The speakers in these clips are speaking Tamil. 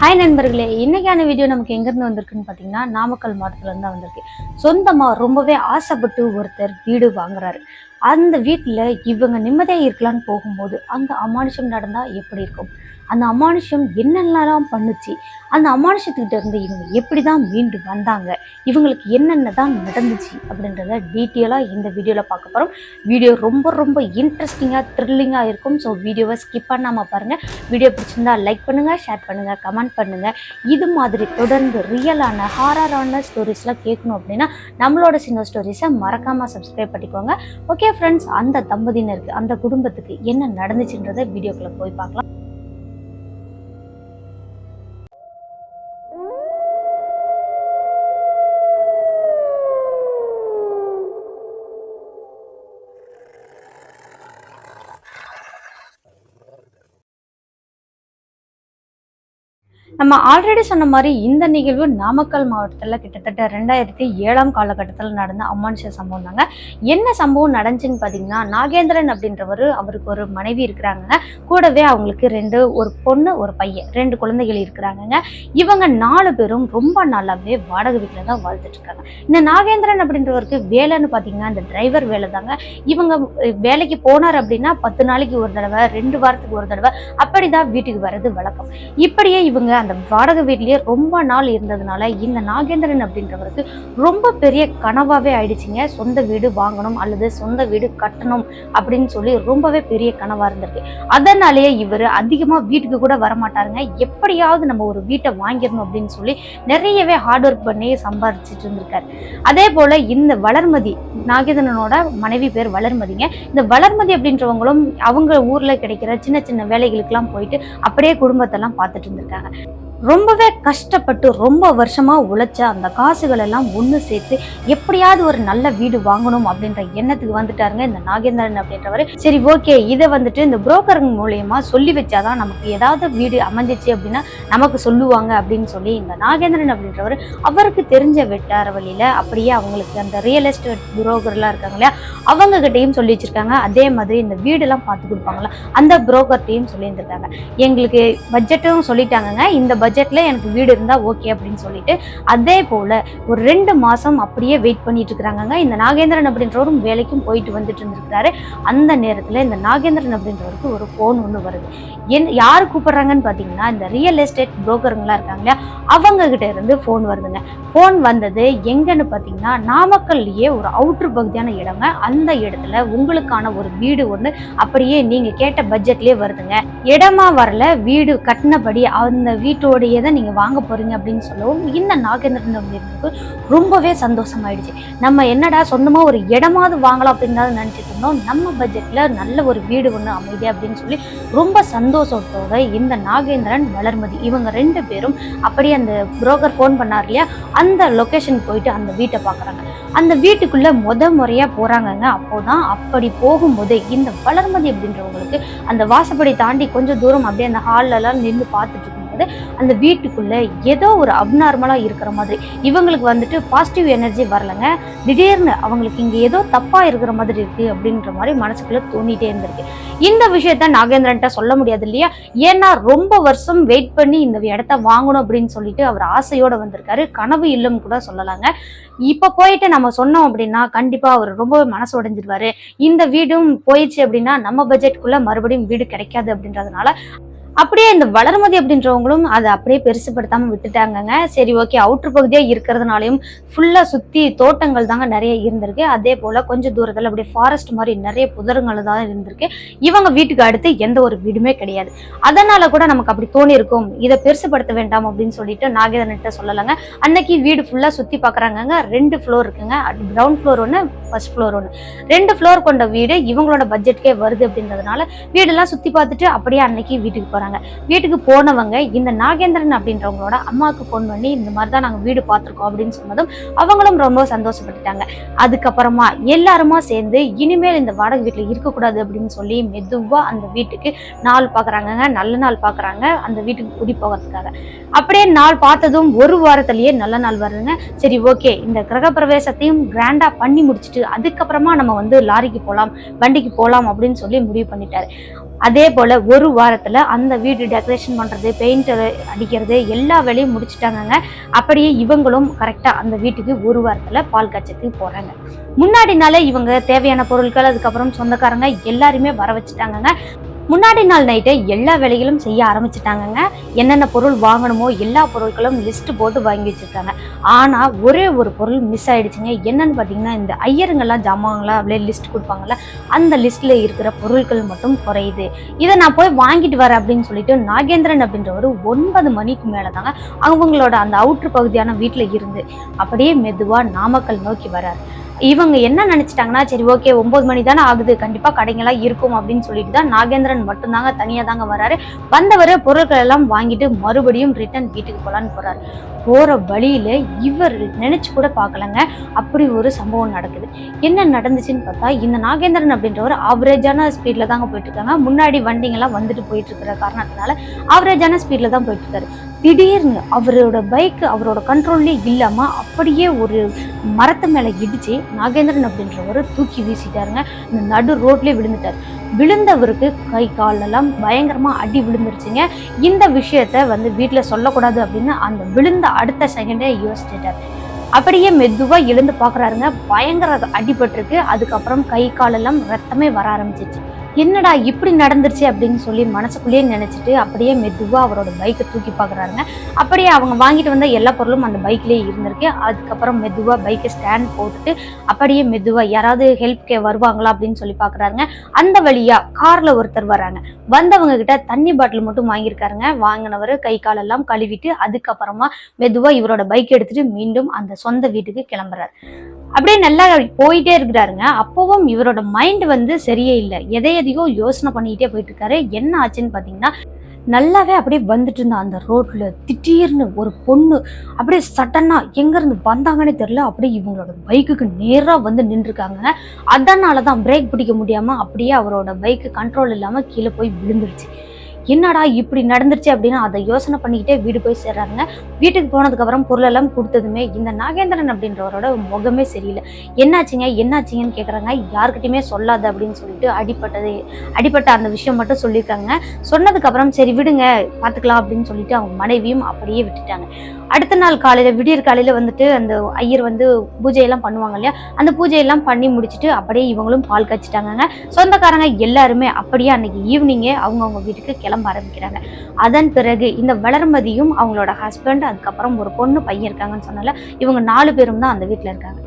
ஹாய் நண்பர்களே இன்னைக்கான வீடியோ நமக்கு எங்கேருந்து வந்திருக்குன்னு பார்த்தீங்கன்னா நாமக்கல் மாவட்டத்துலேருந்து தான் வந்திருக்கு. சொந்தமாக ரொம்பவே ஆசைப்பட்டு ஒருத்தர் வீடு வாங்குறாரு. அந்த வீட்டில் இவங்க நிம்மதியாக இருக்கலாம்னு போகும்போது அந்த அமானுஷம் நடந்தால் எப்படி இருக்கும்? அந்த அமானுஷம் என்னென்னலாம் பண்ணுச்சு? அந்த அமானுஷத்துக்கிட்ட இருந்து இவங்க எப்படி தான் மீண்டு வந்தாங்க? இவங்களுக்கு என்னென்ன தான் நடந்துச்சு? அப்படின்றத டீட்டெயிலாக இந்த வீடியோவில் பார்க்க போகிறோம் வீடியோ ரொம்ப ரொம்ப இன்ட்ரெஸ்டிங்காக த்ரில்லிங்காக இருக்கும். ஸோ வீடியோவை ஸ்கிப் பண்ணாமல் பாருங்கள் வீடியோ பிடிச்சிருந்தா லைக் பண்ணுங்கள் ஷேர் பண்ணுங்கள் கமெண்ட் பண்ணுங்கள் இது மாதிரி தொடர்ந்து ரியலான ஹாரரான ஸ்டோரிஸ்லாம் கேட்கணும் அப்படின்னா நம்மளோட சின்ன ஸ்டோரிஸை மறக்காமல் சப்ஸ்கிரைப் பண்ணிக்கோங்க. ஓகே ஃப்ரெண்ட்ஸ் அந்த தம்பதியினருக்கு அந்த குடும்பத்துக்கு என்ன நடந்துச்சுன்றதை வீடியோக்குள்ளே போய் பார்க்கலாம். நம்ம ஆல்ரெடி சொன்ன மாதிரி இந்த நிகழ்வு நாமக்கல் மாவட்டத்தில் கிட்டத்தட்ட ரெண்டாயிரத்தி ஏழாம் காலகட்டத்தில் நடந்த அமானுஷ சம்பவம் தாங்க. என்ன சம்பவம் நடந்துச்சுன்னு பார்த்தீங்கன்னா நாகேந்திரன் அப்படின்றவர் அவருக்கு ஒரு மனைவி இருக்கிறாங்க கூடவே அவங்களுக்கு ரெண்டு ஒரு பொண்ணு ஒரு பையன் ரெண்டு குழந்தைகள் இருக்கிறாங்கங்க. இவங்க நாலு பேரும் ரொம்ப நல்லாவே வாடகை வீட்டில் தான் வாழ்ந்துட்டு இருக்காங்க இந்த நாகேந்திரன் அப்படின்றவருக்கு வேலைன்னு பார்த்தீங்கன்னா இந்த டிரைவர் வேலை தாங்க. இவங்க வேலைக்கு போனார் அப்படின்னா பத்து நாளைக்கு ஒரு தடவை ரெண்டு வாரத்துக்கு ஒரு தடவை அப்படிதான் வீட்டுக்கு வர்றது வழக்கம். இப்படியே இவங்க அந்த வாடகை வீட்லேயே ரொம்ப நாள் இருந்ததுனால இந்த நாகேந்திரன் அப்படின்றவருக்கு ரொம்ப பெரிய கனவாகவே ஆயிடுச்சுங்க. சொந்த வீடு வாங்கணும் அல்லது சொந்த வீடு கட்டணும் அப்படின்னு சொல்லி ரொம்பவே பெரிய கனவாக இருந்திருக்கு. அதனாலேயே இவர் அதிகமாக வீட்டுக்கு கூட வரமாட்டாருங்க. எப்படியாவது நம்ம ஒரு வீட்டை வாங்கிடணும் அப்படின்னு சொல்லி நிறையவே ஹார்ட் ஒர்க் பண்ணி சம்பாதிச்சுட்டு இருந்திருக்காரு. அதே போல் இந்த வளர்மதி நாகேந்திரனோட மனைவி பேர் வளர்மதிங்க. இந்த வளர்மதி அப்படின்றவங்களும் அவங்க ஊரில் கிடைக்கிற சின்ன சின்ன வேலைகளுக்கெல்லாம் போயிட்டு அப்படியே குடும்பத்தெல்லாம் பார்த்துட்டு இருந்திருக்காங்க. ரொம்பவே கஷ்டப்பட்டு ரொம்ப வருஷமாக உழைச்ச அந்த காசுகள் எல்லாம் ஒன்று சேர்த்து எப்படியாவது ஒரு நல்ல வீடு வாங்கணும் அப்படின்ற எண்ணத்துக்கு வந்துட்டாருங்க இந்த நாகேந்திரன் அப்படின்றவர். சரி ஓகே இதை வந்துட்டு இந்த புரோக்கருங்க மூலயமா சொல்லி வச்சாதான் நமக்கு ஏதாவது வீடு அமைஞ்சிச்சு அப்படின்னா நமக்கு சொல்லுவாங்க அப்படின்னு சொல்லி இந்த நாகேந்திரன் அப்படின்றவர் அவருக்கு தெரிஞ்ச வெட்டார வழியில் அப்படியே அவங்களுக்கு அந்த ரியல் எஸ்டேட் புரோக்கர்லாம் இருக்காங்க இல்லையா அவங்க கிட்டையும் சொல்லி வச்சிருக்காங்க. அதே மாதிரி இந்த வீடெல்லாம் பார்த்து கொடுப்பாங்களா அந்த புரோக்கர்ட்டையும் சொல்லியிருந்திருக்காங்க. எங்களுக்கு பட்ஜெட்டும் சொல்லிட்டாங்கங்க. இந்த பட்ஜெட்டில் எனக்கு வீடு இருந்தால் ஓகே அப்படின்னு சொல்லிட்டு அதே போல் ஒரு ரெண்டு மாதம் அப்படியே வெயிட் பண்ணிட்டு இருக்கிறாங்கங்க. இந்த நாகேந்திரன் அப்படின்றவரும் வேலைக்கும் போயிட்டு வந்துட்டு இருந்திருக்கிறாரு. அந்த நேரத்தில் இந்த நாகேந்திரன் அப்படின்றவருக்கு ஒரு ஃபோன் ஒன்று வருது. என் யார் கூப்பிட்றாங்கன்னு பார்த்தீங்கன்னா இந்த ரியல் எஸ்டேட் புரோக்கருங்களாம் இருக்காங்க இல்லையா அவங்க கிட்ட இருந்து ஃபோன் வருதுங்க. ஃபோன் வந்தது எங்கன்னு பார்த்தீங்கன்னா நாமக்கல்லையே ஒரு அவுட்ரு பகுதியான இடங்க. அந்த இடத்துல உங்களுக்கான ஒரு வீடு ஒன்று அப்படியே நீங்கள் கேட்ட பட்ஜெட்லேயே வருதுங்க. இடமா வரல வீடு கட்டினபடி அந்த வீட்டோட வீட்டோடையே தான் நீங்கள் வாங்க போகிறீங்க அப்படின்னு சொல்லவும் இந்த நாகேந்திரன் அப்படின்றது ரொம்பவே சந்தோஷமாயிடுச்சு. நம்ம என்னடா சொந்தமாக ஒரு இடமாவது வாங்கலாம் அப்படின்னு நினச்சிட்டு இருந்தோம். நம்ம பட்ஜெட்டில் நல்ல ஒரு வீடு ஒன்று அமைதி அப்படின்னு சொல்லி ரொம்ப சந்தோஷத்தோட இந்த நாகேந்திரன் வளர்மதி இவங்க ரெண்டு பேரும் அப்படியே அந்த புரோக்கர் ஃபோன் பண்ணார் இல்லையா? அந்த லொகேஷன் போயிட்டு அந்த வீட்டை பார்க்குறாங்க. அந்த வீட்டுக்குள்ளே முத போகிறாங்கங்க அப்போ தான் அப்படி போகும்போது இந்த வளர்மதி அப்படின்றவங்களுக்கு அந்த வாசப்படி தாண்டி கொஞ்சம் தூரம் அப்படியே அந்த ஹால்ல நின்று பார்த்துட்டு இருக்கும்போது அந்த வீட்டுக்குள்ளே ஏதோ ஒரு அப்நார்மலாக இருக்கிற மாதிரி. இவங்களுக்கு வந்துட்டு பாசிட்டிவ் எனர்ஜி வரலங்க. திடீர்னு அவங்களுக்கு இங்கே ஏதோ தப்பாக இருக்கிற மாதிரி இருக்கு அப்படின்ற மாதிரி மனசுக்குள்ளே தோண்டிகிட்டே இருந்திருக்கு. இந்த விஷயத்த நாகேந்திரன்ட்ட சொல்ல முடியாது இல்லையா? ஏன்னா ரொம்ப வருஷம் வெயிட் பண்ணி இந்த இடத்த வாங்கணும் அப்படின்னு சொல்லிட்டு அவர் ஆசையோடு வந்திருக்காரு. கனவு இல்லம் கூட சொல்லலாங்க. இப்போ போயிட்டு நம்ம சொன்னோம் அப்படின்னா கண்டிப்பாக அவர் ரொம்ப மனசு உடைஞ்சிருவாரு. இந்த வீடும் போயிடுச்சு அப்படின்னா நம்ம பட்ஜெட்குள்ள மறுபடியும் வீடு கிடைக்காது அப்படின்றதுனால அப்படியே இந்த வளர்மதி அப்படின்றவங்களும் அதை அப்படியே பெருசுப்படுத்தாம விட்டுட்டாங்கங்க. சரி ஓகே அவுட்ரு பகுதியா இருக்கிறதுனாலையும் ஃபுல்லா சுத்தி தோட்டங்கள் தாங்க நிறைய இருந்திருக்கு. அதே போல கொஞ்சம் தூரத்துல அப்படியே ஃபாரஸ்ட் மாதிரி நிறைய புதருங்கள் தான் இருந்திருக்கு. இவங்க வீட்டுக்கு அடுத்து எந்த ஒரு வீடுமே கிடையாது. அதனால கூட நமக்கு அப்படி தோணியிருக்கும். இதை பெருசுப்படுத்த வேண்டாம் அப்படின்னு சொல்லிட்டு நாகேதன்கிட்ட சொல்லலைங்க. அன்னைக்கு வீடு ஃபுல்லா சுத்தி பார்க்குறாங்கங்க ரெண்டு ஃப்ளோர் இருக்குங்க. கிரவுண்ட் ஃப்ளோர் ஒன்று ஃபர்ஸ்ட் ஃப்ளோர் ஒன்று ரெண்டு ஃப்ளோர் கொண்ட வீடு இவங்களோட பட்ஜெட்கே வருது அப்படின்றதுனால வீடெல்லாம் சுத்தி பார்த்துட்டு அப்படியே அன்னைக்கு வீட்டுக்கு போறாங்க வீட்டுக்கு போனவங்க இந்த நாகேந்திரன் அப்படின்றவங்களோட அம்மாவுக்கு ஃபோன் பண்ணி இந்த மாதிரி தான் நாங்கள் வீடு பார்த்துருக்கோம் அப்படின்னு சொன்னதும் அவங்களும் ரொம்ப சந்தோஷப்பட்டுட்டாங்க. அதுக்கப்புறமா எல்லாருமா சேர்ந்து இனிமேல் இந்த வாடகை வீட்டில் இருக்கக்கூடாது அப்படின்னு சொல்லி மெதுவாக அந்த வீட்டுக்கு நாள் பார்க்குறாங்கங்க நல்ல நாள் பார்க்குறாங்க அந்த வீட்டுக்கு குடி போகிறதுக்காக. அப்படியே நாள் பார்த்ததும் ஒரு வாரத்திலேயே நல்ல நாள் வருதுங்க. சரி ஓகே. இந்த கிரகப்பிரவேசத்தையும் கிராண்டாக பண்ணி முடிச்சுட்டு அதுக்கப்புறமா நம்ம வந்து லாரிக்கு போகலாம் வண்டிக்கு போகலாம் அப்படின்னு சொல்லி முடிவு பண்ணிட்டாரு. அதே போல் ஒரு வாரத்தில் அந்த வீடு டெக்கரேஷன் பண்ணுறது பெயிண்ட் அடிக்கிறது எல்லா வேலையும் முடிச்சிட்டாங்கங்க. அப்படியே இவங்களும் கரெக்டாக அந்த வீட்டுக்கு ஒரு வாரத்தில் பால் காய்ச்சத்துக்கு போகிறாங்க முன்னாடி நாளே இவங்க தேவையான பொருட்கள் அதுக்கப்புறம் சொந்தக்காரங்க எல்லாருமே வர வச்சுட்டாங்கங்க. முன்னாடி நாள் நைட்டே எல்லா வேலைகளும் செய்ய ஆரம்பிச்சிட்டாங்கங்க. என்னென்ன பொருள் வாங்கணுமோ எல்லா பொருட்களும் லிஸ்ட் போட்டு வாங்கி வச்சிருக்காங்க. ஆனால் ஒரே ஒரு பொருள் மிஸ் ஆகிடுச்சிங்க என்னன்னு பார்த்தீங்கன்னா இந்த ஐயருங்கெல்லாம் ஜாமான்லாம் அப்படியே லிஸ்ட் கொடுப்பாங்கல்ல அந்த லிஸ்ட்டில் இருக்கிற பொருட்கள் மட்டும் குறையுது. இதை நான் போய் வாங்கிட்டு வரேன் அப்படின்னு சொல்லிட்டு நாகேந்திரன் அப்படின்ற ஒரு ஒன்பது மணிக்கு மேலே தாங்க அவங்களோட அந்த அவுட்ரு பகுதியான வீட்டில் இருந்து அப்படியே மெதுவாக நாமக்கல் நோக்கி வரார் இவங்க என்ன நினைச்சிட்டாங்கன்னா சரி ஓகே ஒம்பது மணி தானே ஆகுது கண்டிப்பாக கடைங்கெல்லாம் இருக்கும் அப்படின்னு சொல்லிட்டு தான் நாகேந்திரன் மட்டும்தாங்க தனியாக தாங்க வராரு. வந்தவர் பொருட்கள் எல்லாம் வாங்கிட்டு மறுபடியும் ரிட்டர்ன் வீட்டுக்கு போகலான்னு போகிறார் போகிற வழியில் இவர் நினச்சி கூட பார்க்கலங்க. அப்படி ஒரு சம்பவம் நடக்குது. என்ன நடந்துச்சுன்னு பார்த்தா இந்த நாகேந்திரன் அப்படின்றவர் ஆவரேஜான ஸ்பீடில் தாங்க போயிட்டுருக்காங்க முன்னாடி வண்டிங்கெல்லாம் வந்துட்டு போயிட்டுருக்கிற காரணத்தினால ஆவரேஜான ஸ்பீடில் தான் போயிட்டுருக்காரு திடீர்னு அவரோட பைக் அவரோட கண்ட்ரோல்லே இல்லாமல் அப்படியே ஒரு மரத்து மேலே இடிச்சு நாகேந்திரன் அப்படின்றவர் தூக்கி வீசிட்டாருங்க. இந்த நடு ரோட்லேயே விழுந்துட்டார். விழுந்தவருக்கு கை காலெல்லாம் பயங்கரமாக அடி விழுந்துருச்சுங்க. இந்த விஷயத்த வந்து வீட்டில் சொல்லக்கூடாது அப்படின்னு அந்த விழுந்த அடுத்த செகண்டே யோசிச்சுட்டார். அப்படியே மெதுவாக எழுந்து பார்க்குறாருங்க பயங்கர அடிபட்டிருக்கு. அதுக்கப்புறம் கை காலெல்லாம் ரத்தமே வர ஆரம்பிச்சிச்சு என்னடா இப்படி நடந்துருச்சு அப்படின்னு சொல்லி மனசுக்குள்ளேயே நினைச்சிட்டு அப்படியே மெதுவாக அவரோட பைக்கை தூக்கி பார்க்குறாருங்க அப்படியே அவங்க வாங்கிட்டு வந்த எல்லா பொருளும் அந்த பைக்லேயே இருந்திருக்கு. அதுக்கப்புறம் மெதுவாக பைக்கை ஸ்டாண்ட் போட்டுட்டு அப்படியே மெதுவாக யாராவது ஹெல்ப் வருவாங்களா அப்படின்னு சொல்லி பார்க்குறாருங்க அந்த வழியாக காரில் ஒருத்தர் வராங்க. வந்தவங்க கிட்ட தண்ணி பாட்டில் மட்டும் வாங்கியிருக்காருங்க. வாங்கினவர் கை காலெல்லாம் கழுவிட்டு அதுக்கப்புறமா மெதுவாக இவரோட பைக் எடுத்துட்டு மீண்டும் அந்த சொந்த வீட்டுக்கு கிளம்புறாரு. அப்படியே நல்லா போயிட்டே இருக்கிறாருங்க. அப்பவும் இவரோட மைண்ட் வந்து சரியே இல்லை. எதையை எதையோ யோசனை பண்ணிக்கிட்டே போயிட்டு இருக்காரு என்ன ஆச்சுன்னு பார்த்தீங்கன்னா நல்லாவே அப்படியே வந்துட்டு இருந்தான் அந்த ரோட்ல. திடீர்னு ஒரு பொண்ணு அப்படியே சட்டனாக எங்க இருந்து வந்தாங்கன்னே தெரியல. அப்படியே இவங்களோட பைக்குக்கு நேராக வந்து நின்றுருக்காங்க. அதனால தான் பிரேக் பிடிக்க முடியாம அப்படியே அவரோட பைக்கு கண்ட்ரோல் இல்லாம கீழே போய் விழுந்துருச்சு. என்னடா இப்படி நடந்துருச்சு அப்படின்னு அதை யோசனை பண்ணிக்கிட்டே வீடு போய் சேர்றாங்க வீட்டுக்கு போனதுக்கப்புறம் பொருளெல்லாம் கொடுத்ததுமே இந்த நாகேந்திரன் அப்படின்றவரோட முகமே சரியில்லை. என்னாச்சுங்க? என்னாச்சுங்கன்னு கேட்குறாங்க யாருக்கிட்டையுமே சொல்லாது அப்படின்னு சொல்லிட்டு அடிப்பட்டது அடிப்பட்ட அந்த விஷயம் மட்டும் சொல்லியிருக்காங்க. சொன்னதுக்கப்புறம் சரி விடுங்க பார்த்துக்கலாம் அப்படின்னு சொல்லிட்டு அவங்க மனைவியும் அப்படியே விட்டுட்டாங்க. அடுத்த நாள் காலையில் விடியற் காலையில் வந்துட்டு அந்த ஐயர் வந்து பூஜையெல்லாம் பண்ணுவாங்க இல்லையா? அந்த பூஜையெல்லாம் பண்ணி முடிச்சுட்டு அப்படியே இவங்களும் பால் காய்ச்சிட்டாங்க சொந்தக்காரங்க எல்லாருமே அப்படியே அன்னைக்கு ஈவினிங்கே அவங்கவுங்க வீட்டுக்கு கிளம்ப ஆரம்பிக்கிறாங்க. அதன் பிறகு இந்த வளர்மதியும் அவங்களோட ஹஸ்பண்ட் அதுக்கப்புறம் ஒரு பொண்ணு பையன் இருக்காங்கன்னு சொன்னால இவங்க நாலு பேரும் தான் அந்த வீட்டில் இருக்காங்க.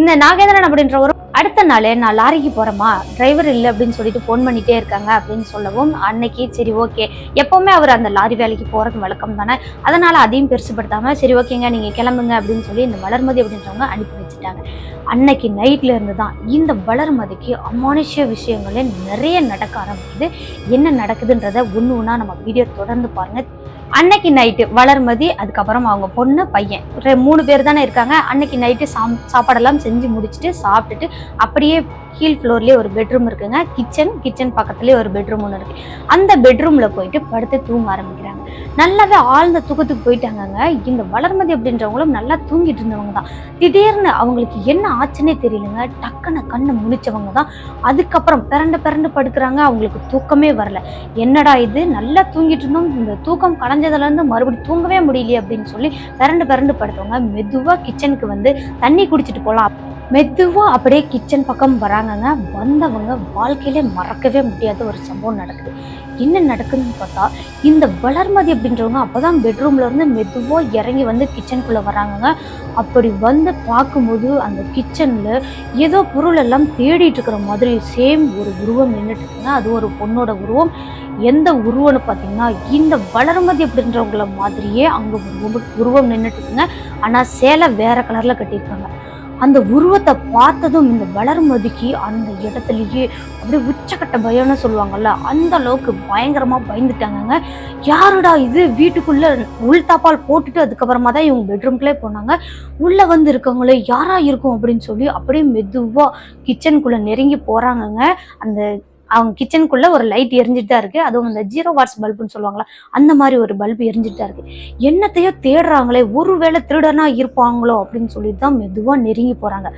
இந்த நாகேந்திரன் அப்படின்ற ஒரு அடுத்த நாள் நான் லாரிக்கு போகிறேம்மா டிரைவர் இல்லை அப்படின்னு சொல்லிட்டு ஃபோன் பண்ணிகிட்டே இருக்காங்க அப்படின்னு சொல்லவும் அன்னைக்கு சரி ஓகே எப்போவுமே அவர் அந்த லாரி வேலைக்கு போகிறது வழக்கம் தானே. அதனால் அதையும் பெருசுப்படுத்தாமல் சரி ஓகேங்க நீங்கள் கிளம்புங்க அப்படின்னு சொல்லி இந்த வளர்மதி அப்படின்றவங்க அனுப்பி வச்சுட்டாங்க. அன்னைக்கு நைட்லேருந்து தான் இந்த வளர்மதிக்கு அமானுஷ்ய விஷயங்களே நிறைய நடக்க ஆரம்பிக்குது. என்ன நடக்குதுன்றத ஒன்று ஒன்றா நம்ம வீடியோ தொடர்ந்து பாருங்க. அன்னைக்கு நைட்டு வளர்மதி அதுக்கப்புறம் அவங்க பொண்ணு பையன். ரெ- மூணு பேர் தானே இருக்காங்க. அன்னைக்கு நைட்டு சாம் சாப்பாடெல்லாம் செஞ்சு முடிச்சுட்டு சாப்பிட்டுட்டு அப்படியே கீழ் ஃப்ளோர்லேயே ஒரு பெட்ரூம் இருக்குங்க. கிச்சன் கிச்சன் பக்கத்துலேயே ஒரு பெட்ரூம் ஒன்று இருக்கு. அந்த பெட்ரூமில் போயிட்டு படுத்து தூங்க ஆரம்பிக்கிறாங்க. நல்லாவே ஆழ்ந்த தூக்கத்துக்கு போயிட்டாங்கங்க. இந்த வளர்மதி அப்படின்றவங்களும் நல்லா தூங்கிட்டு இருந்தவங்க தான். திடீர்னு அவங்களுக்கு என்ன ஆச்சுன்னே தெரியலங்க. டக்குன்னு கண்ணை முழிச்சவங்க தான். அதுக்கப்புறம் பிறண்டு பிறண்டு படுக்கிறாங்க. அவங்களுக்கு தூக்கமே வரல. என்னடா இது? நல்லா தூங்கிட்டு இருந்தோம். இந்த தூக்கம் கலைஞ்சதுலேருந்து மறுபடியும் தூங்கவே முடியலையே அப்படின்னு சொல்லி பிறண்டு பிறண்டு படுத்தவங்க மெதுவாக கிச்சனுக்கு வந்து தண்ணி குடிச்சிட்டு போகலாம் மெதுவாக அப்படியே கிச்சன் பக்கம் வராங்கங்க. வந்தவங்க வாழ்க்கையிலே மறக்கவே முடியாத ஒரு சம்பவம் நடக்குது. என்ன நடக்குதுன்னு பார்த்தா இந்த வளர்மதி அப்படின்றவங்க அப்பதான் பெட்ரூம்ல இருந்து மெதுவாக இறங்கி வந்து கிச்சனுக்குள்ளே வராங்கங்க. அப்படி வந்து பார்க்கும்போது அந்த கிச்சனில் ஏதோ பொருள் எல்லாம் தேடிட்டு இருக்கிற மாதிரி சேம் ஒரு உருவம் நின்றுட்டு இருக்குங்க அது ஒரு பொண்ணோட உருவம். எந்த உருவம்னு பார்த்தீங்கன்னா இந்த வளர்மதி அப்படின்றவங்கள மாதிரியே அங்கே உருவம் உருவம் நின்றுட்டு இருக்குங்க ஆனால் சேலை வேற கலர்ல கட்டியிருக்காங்க. அந்த உருவத்தை பார்த்ததும் இந்த வளர்மதிக்கு அந்த இடத்துலயே அப்படியே உச்சக்கட்ட பயம்னு சொல்லுவாங்கல்ல அந்த அளவுக்கு பயங்கரமா பயந்துட்டாங்கங்க. யாருடா இது? வீட்டுக்குள்ள உள்தாப்பால் போட்டுட்டு அதுக்கப்புறமா தான் இவங்க பெட்ரூம்குள்ளே போனாங்க. உள்ள வந்து இருக்கவங்களே யாரா இருக்கும்? அப்படின்னு சொல்லி அப்படியே மெதுவா கிச்சனுக்குள்ள நெருங்கி போறாங்கங்க. அந்த அவங்க கிச்சனுக்குள்ளே ஒரு லைட் எரிஞ்சிட்டு தான் இருக்குது அதுவும் அந்த ஜீரோ வாட்ஸ் பல்புன்னு சொல்லுவாங்களா அந்த மாதிரி ஒரு பல்பு எரிஞ்சிட்டு தான் இருக்குது என்னத்தையோ தேடுறாங்களே ஒருவேளை திருடனாக இருப்பாங்களோ அப்படின்னு சொல்லிட்டு தான் மெதுவாக நெருங்கி போகிறாங்க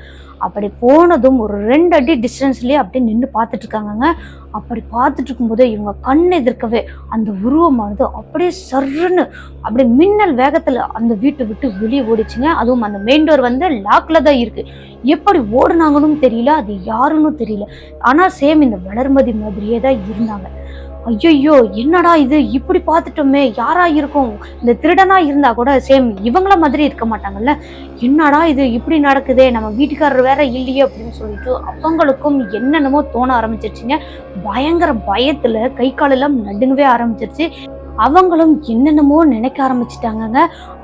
அப்படி போனதும் ஒரு ரெண்டு அடி டிஸ்டன்ஸ்லேயே அப்படியே நின்று பார்த்துட்டு இருக்காங்கங்க அப்படி பார்த்துட்டு இருக்கும்போது இவங்க கண் எதிர்க்கவே அந்த உருவமானது அப்படியே சர்ன்னு அப்படியே மின்னல் வேகத்தில் அந்த வீட்டை விட்டு வெளியே ஓடிச்சுங்க. அதுவும் அந்த மெயின் டோர் வந்து லாக்கில் தான் இருக்குது எப்படி ஓடுனாங்கன்னு தெரியல அது யாருன்னு தெரியல. ஆனால் சேம் இந்த வளர்மதி மாதிரியே தான் இருந்தாங்க. ஐயோ என்னடா இது? இப்படி பார்த்துட்டோமே. யாரா இருக்கும்? இந்த திருடனா இருந்தா கூட சேம் இவங்கள மாதிரி இருக்க மாட்டாங்கல்ல? என்னடா இது? இப்படி நடக்குதே. நம்ம வீட்டுக்காரர் வேற இல்லையே அப்படின்னு சொல்லிட்டு அவங்களுக்கும் என்னென்னமோ தோண ஆரம்பிச்சிருச்சுங்க. பயங்கர பயத்துல கை காலெல்லாம் நடுங்கவே ஆரம்பிச்சிருச்சு. அவங்களும் என்னென்னமோ நினைக்க ஆரம்பிச்சிட்டாங்கங்க.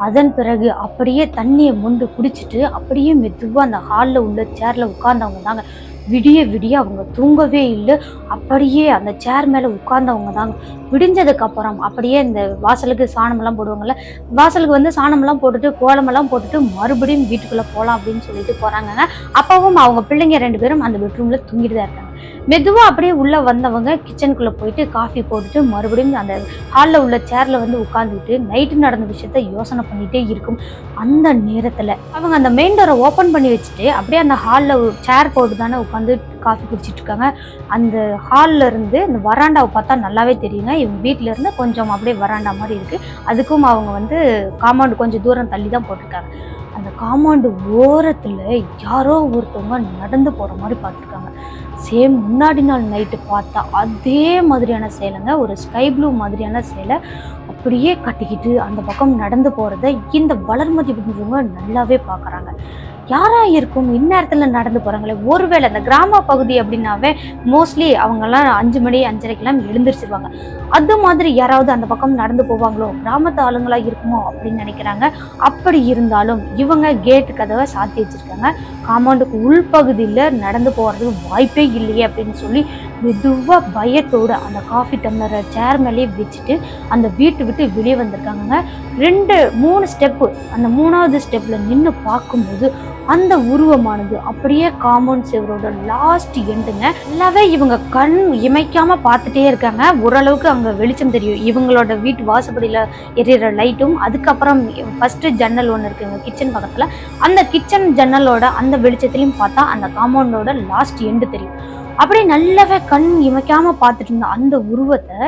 அதன் பிறகு அப்படியே தண்ணியை மொண்டு குடிச்சிட்டு அப்படியே மெதுவாக அந்த ஹாலில் உள்ள சேரில் உட்கார்ந்தவங்க தாங்க விடிய விடிய அவங்க தூங்கவே இல்லை. அப்படியே அந்த சேர் மேலே உட்கார்ந்தவங்க தாங்க. விடிஞ்சதுக்கு அப்புறம் அப்படியே இந்த வாசலுக்கு சாணமெல்லாம் போடுவாங்கல்ல வாசலுக்கு வந்து சாணமெல்லாம் போட்டுட்டு கோலமெல்லாம் போட்டுட்டு மறுபடியும் வீட்டுக்குள்ளே போகலாம் அப்படின்னு சொல்லிட்டு போகிறாங்கங்க அப்பவும் அவங்க பிள்ளைங்க ரெண்டு பேரும் அந்த பெட்ரூமில் தூங்கிட்டு தான் இருக்காங்க. மெதுவாக அப்படியே உள்ளே வந்தவங்க கிச்சனுக்குள்ளே போயிட்டு காஃபி போட்டுட்டு மறுபடியும் அந்த ஹாலில் உள்ள சேரில் வந்து உட்காந்துட்டு நைட்டு நடந்த விஷயத்த யோசனை பண்ணிகிட்டே இருக்கும். அந்த நேரத்தில் அவங்க அந்த மெயின் டோரை ஓப்பன் பண்ணி வச்சுட்டு அப்படியே அந்த ஹாலில் சேர் போட்டு தானே உட்காந்து காஃபி குடிச்சிட்ருக்காங்க. அந்த ஹாலில் இருந்து இந்த வராண்டாவை பார்த்தா நல்லாவே தெரியுங்க. இவங்க வீட்டிலேருந்து கொஞ்சம் அப்படியே வராண்டா மாதிரி இருக்குது அதுக்கும் அவங்க வந்து காம்பவுண்டு கொஞ்சம் தூரம் தள்ளி தான் போட்டிருக்காங்க. அந்த காம்பவுண்டு ஓரத்தில் யாரோ ஒருத்தவங்க நடந்து போகிற மாதிரி பார்த்துருக்காங்க. சேம் முன்னாடி நாள் நைட்டு பார்த்தா அதே மாதிரியான சேலைங்க. ஒரு ஸ்கை ப்ளூ மாதிரியான சேலை. அப்படியே கட்டிக்கிட்டு அந்த பக்கம் நடந்து போகிறத இந்த வளர்மதி அப்படின்றவங்க நல்லாவே பார்க்குறாங்க. யாரா இருக்கும் இந்நேரத்தில் நடந்து போகிறாங்களே ஒருவேளை அந்த கிராம பகுதி அப்படின்னாவே மோஸ்ட்லி அவங்கெல்லாம் அஞ்சு மணி அஞ்சரைக்கெல்லாம் எழுந்திரிச்சிருவாங்க. அது மாதிரி யாராவது அந்த பக்கம் நடந்து போவாங்களோ? கிராமத்து ஆளுங்களா இருக்குமோ? அப்படின்னு நினைக்கிறாங்க. அப்படி இருந்தாலும் இவங்க கேட்டு கதவை சாத்தி வச்சிருக்காங்க. காம்பவுண்டுக்கு உள்பகுதியில் நடந்து போகிறதுக்கு வாய்ப்பே இல்லையே அப்படின்னு சொல்லி மெதுவாக பயத்தோடு அந்த காஃபி டம்ளரை சேர் மேலேயே வச்சுட்டு அந்த வீட்டு விட்டு வெளியே வந்திருக்காங்கங்க. ரெண்டு மூணு ஸ்டெப்பு அந்த மூணாவது ஸ்டெப்பில் நின்று பார்க்கும்போது அந்த உருவமானது அப்படியே காம்பவுண்ட் செவரோட லாஸ்ட் எண்டுங்க நல்லாவே இவங்க கண் இமைக்காம பார்த்துட்டே இருக்காங்க. ஓரளவுக்கு அங்கே வெளிச்சம் தெரியும். இவங்களோட வீட்டு வாசப்படியில் எரியற லைட்டும் அதுக்கப்புறம் ஃபர்ஸ்ட் ஜன்னல் ஒன்று இருக்குங்க கிச்சன் பக்கத்தில். அந்த கிச்சன் ஜன்னலோட அந்த வெளிச்சத்துலையும் பார்த்தா அந்த காம்பவுண்டோட லாஸ்ட் எண்டு தெரியும். அப்படியே நல்லாவே கண் இமைக்காம பார்த்துட்டு இருந்த அந்த உருவத்தை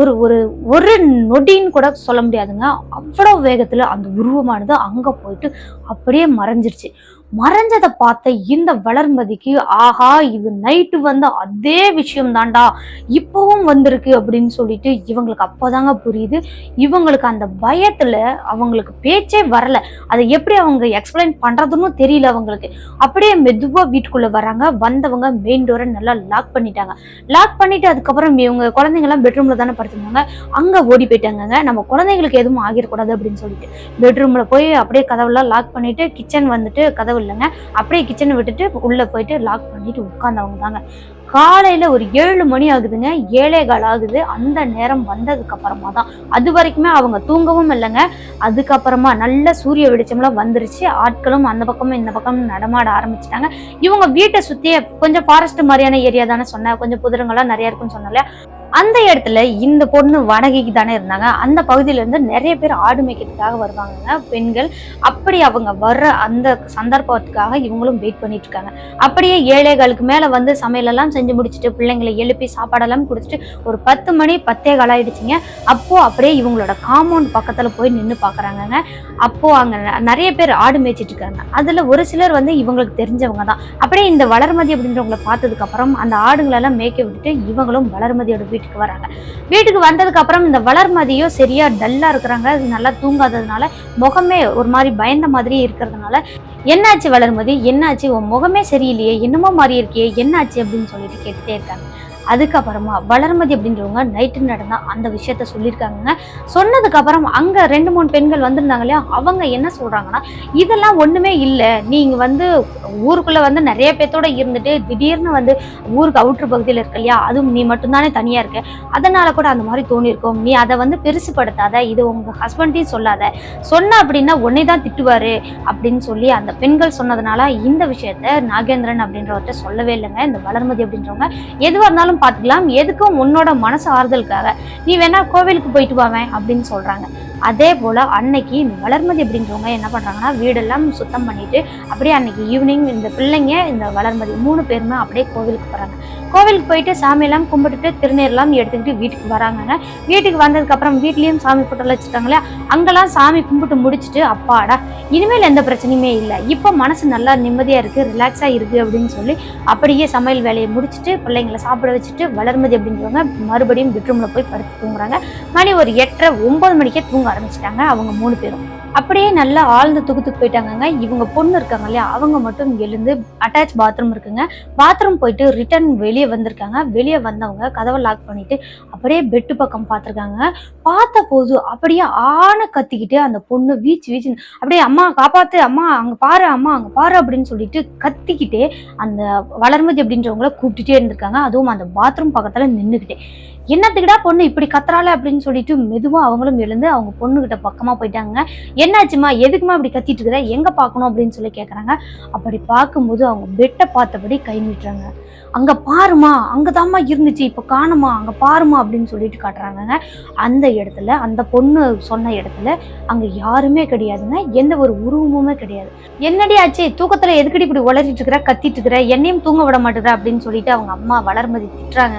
ஒரு ஒரு ஒரு நொடின்னு கூட சொல்ல முடியாதுங்க. அவ்வளோ வேகத்தில் அந்த உருவமானது அங்கே போயிட்டு அப்படியே மறைஞ்சிருச்சு. மறைஞ்சதை பார்த்த இந்த வளர்மதிக்கு ஆஹா இது நைட்டு வந்த அதே விஷயம் தாண்டா இப்பவும் வந்திருக்கு அப்படின்னு சொல்லிட்டு இவங்களுக்கு அப்போதாங்க புரியுது. இவங்களுக்கு அந்த பயத்துல அவங்களுக்கு பேச்சே வரல. அதை எப்படி அவங்க எக்ஸ்பிளைன் பண்றதுன்னு தெரியல அவங்களுக்கு. அப்படியே மெதுவா வீட்டுக்குள்ள வராங்க. வந்தவங்க மெயின் டோரை நல்லா லாக் பண்ணிட்டாங்க. லாக் பண்ணிட்டு அதுக்கப்புறம் இவங்க குழந்தைங்க எல்லாம் பெட்ரூம்ல தானே படுத்திருந்தாங்க. அங்க ஓடி போயிட்டாங்கங்க. நம்ம குழந்தைங்களுக்கு எதுவும் ஆகிடக்கூடாது அப்படின்னு சொல்லிட்டு. பெட்ரூம்ல போய் அப்படியே கதவுலாம் லாக் பண்ணிட்டு கிச்சன் வந்துட்டு கதவு இல்லைங்க. அப்படியே கிச்சனை விட்டுட்டு உள்ள போயிட்டு லாக் பண்ணிட்டு உட்காந்தவங்க தாங்க. காலையில ஒரு ஏழு மணி ஆகுதுங்க. ஏழே கால் ஆகுது. அந்த நேரம் வந்ததுக்கு அப்புறமா தான். அது வரைக்குமே அவங்க தூங்கவும் இல்லைங்க. அதுக்கப்புறமா நல்ல சூரிய வெளிச்சம்லாம் வந்துருச்சு. ஆட்களும் அந்த பக்கமும் இந்த பக்கமும் நடமாட ஆரம்பிச்சிட்டாங்க. இவங்க வீட்டை சுற்றியே கொஞ்சம் ஃபாரஸ்ட் மாதிரியான ஏரியா தானே சொன்னேன். கொஞ்சம் புதிரங்கள்லாம் நிறையா இருக்குன்னு சொன்னல அந்த இடத்துல இந்த பொண்ணு வாடகைக்கு தானே இருந்தாங்க. அந்த பகுதியிலேருந்து நிறைய பேர் ஆடு மேய்க்கிறதுக்காக வருவாங்கங்க. பெண்கள் அப்படி அவங்க வர்ற அந்த சந்தர்ப்பத்துக்காக இவங்களும் வெயிட் பண்ணிட்டு இருக்காங்க. அப்படியே ஏழைகளுக்கு மேலே வந்து சமையலெல்லாம் செஞ்சு முடிச்சுட்டு பிள்ளைங்களை எழுப்பி சாப்பாடெல்லாம் கொடுத்துட்டு ஒரு பத்து மணி பத்தே கால் ஆயிடுச்சுங்க. அப்போது அப்படியே இவங்களோட காம்பவுண்ட் பக்கத்தில் போய் நின்று பார்க்குறாங்கங்க அப்போது அங்கே ந- நிறைய பேர் ஆடு மேய்ச்சிட்டு இருக்காங்க. அதில் ஒரு சிலர் வந்து இவங்களுக்கு தெரிஞ்சவங்க தான். அப்படியே இந்த வளர்மதி அப்படின்றவங்கள பார்த்ததுக்கப்புறம் அந்த ஆடுங்களெல்லாம் மேய்க்க விட்டுட்டு இவங்களும் வளர்மதியோட வீட்டுக்கு வராங்க. வீட்டுக்கு வந்ததுக்கு அப்புறம் இந்த வளர்மதியும் சரியா டல்லா இருக்கிறாங்க. அது நல்லா தூங்காததுனால முகமே ஒரு மாதிரி பயந்த மாதிரியே இருக்கிறதுனால என்னாச்சு வளர்மதி என்னாச்சு? உன் முகமே சரியில்லையே. என்னமோ மாதிரி இருக்கியே. என்னாச்சு? அப்படின்னு சொல்லிட்டு கேட்டுட்டே இருக்காங்க. அதுக்கப்புறமா வளர்மதி அப்படின்றவங்க நைட்டு நடந்தால் அந்த விஷயத்த சொல்லியிருக்காங்க சொன்னதுக்கப்புறம் அங்கே ரெண்டு மூணு பெண்கள் வந்திருந்தாங்க இல்லையா? அவங்க என்ன சொல்கிறாங்கன்னா இதெல்லாம் ஒன்றுமே இல்லை. நீங்கள் வந்து ஊருக்குள்ளே வந்து நிறைய பேர்த்தோட இருந்துட்டு திடீர்னு வந்து ஊருக்கு அவுட்ரு பகுதியில் இருக்கு இல்லையா? அதுவும் நீ மட்டும்தானே தனியாக இருக்க. அதனால் கூட அந்த மாதிரி தோணியிருக்கும். நீ அதை வந்து பெருசுப்படுத்தாத. இது உங்கள் ஹஸ்பண்டையும் சொல்லாத. சொன்ன அப்படின்னா உன்னை தான் திட்டுவாரு. அப்படின்னு சொல்லி அந்த பெண்கள் சொன்னதுனால இந்த விஷயத்த நாகேந்திரன் அப்படின்றவர்கிட்ட சொல்லவே இல்லைங்க. இந்த வளர்மதி அப்படின்றவங்க எதுவாக இருந்தாலும் பார்த்துக்கலாம். எதுக்கும் உன்னோட மனசு ஆறுதலுக்காக. நீ வேணா கோவிலுக்கு போயிட்டு வாவேன் அப்படின்னு சொல்றாங்க. அதே போல் அன்னைக்கு வளர்மதி அப்படின்றவங்க என்ன பண்ணுறாங்கன்னா வீடெல்லாம் சுத்தம் பண்ணிட்டு அப்படியே அன்னைக்கு ஈவினிங் இந்த பிள்ளைங்க இந்த வளர்மதி மூணு பேருமே அப்படியே கோவிலுக்கு போகிறாங்க கோவிலுக்கு போயிட்டு சாமியெல்லாம் கும்பிட்டுட்டு திருநீர்லாம் எடுத்துக்கிட்டு வீட்டுக்கு வராங்கங்க. வீட்டுக்கு வந்ததுக்கப்புறம் வீட்லேயும் சாமி ஃபோட்டோலாம் வச்சுட்டாங்களே அங்கெல்லாம் சாமி கும்பிட்டு முடிச்சுட்டு அப்பாடா இனிமேல் எந்த பிரச்சனையுமே இல்லை. இப்போ மனசு நல்லா நிம்மதியாக இருக்குது ரிலாக்ஸாக இருக்குது அப்படின்னு சொல்லி அப்படியே சமையல் வேலையை முடிச்சுட்டு பிள்ளைங்களை சாப்பிட வச்சுட்டு வளர்மதி அப்படின்றவங்க மறுபடியும் பெட்ரூமில் போய் படுத்து தூங்குறாங்க. மணி ஒரு எட்டரை ஒம்பது மணிக்கே தூங்க ஆரம்பிச்சிட்டாங்க அவங்க மூணு பேரும். அப்படியே நல்லா ஆழ்ந்து தூக்கத்துக்கு போயிட்டாங்கங்க. இவங்க பொண்ணு இருக்காங்க இல்லையா அவங்க மட்டும் எழுந்து அட்டாச் பாத்ரூம் இருக்குங்க. பாத்ரூம் போயிட்டு ரிட்டர்ன் வெளியே வந்திருக்காங்க. வெளியே வந்தவங்க கதவை லாக் பண்ணிட்டு அப்படியே பெட்டு பக்கம் பார்த்துருக்காங்க. பார்த்த போது அப்படியே ஆணை கத்திக்கிட்டு அந்த பொண்ணு வீச்சு வீச்சு அப்படியே அம்மா காப்பாத்து அம்மா அங்க பாரு அம்மா அங்க பாரு அப்படின்னு சொல்லிட்டு கத்திக்கிட்டே அந்த வளர்மதி அப்படின்றவங்கள கூப்பிட்டுட்டே இருந்திருக்காங்க. அதுவும் அந்த பாத்ரூம் பக்கத்துல நின்றுக்கிட்டே என்னத்துக்கிட்டா பொண்ணு இப்படி கத்துறாள அப்படின்னு சொல்லிட்டு மெதுவா அவங்களும் எழுந்து அவங்க பொண்ணுகிட்ட பக்கமா போயிட்டாங்க. என்னாச்சுமா? எதுக்குமா இப்படி கத்திட்டு இருக்கிற? எங்க பார்க்கணும் அப்படின்னு சொல்லி கேக்குறாங்க. அப்படி பார்க்கும்போது அவங்க பெட்டை பார்த்தபடி கை நீட்டுறாங்க. அங்க பாருமா அங்கதாம்மா இருந்துச்சு இப்ப காணுமா அங்க பாருமா அப்படின்னு சொல்லிட்டு காட்டுறாங்கங்க. அந்த இடத்துல அந்த பொண்ணு சொன்ன இடத்துல அங்க யாருமே கிடையாதுங்க. எந்த ஒரு உருவமுமே கிடையாது. என்னடி ஆச்சு? தூக்கத்துல எதுக்கடி இப்படி உளறிட்டு இருக்கிற கத்திட்டு இருக்கிற? என்னையும் தூங்க விட மாட்டேங்கிற அப்படின்னு சொல்லிட்டு அவங்க அம்மா வளர்மதி திட்டுறாங்க.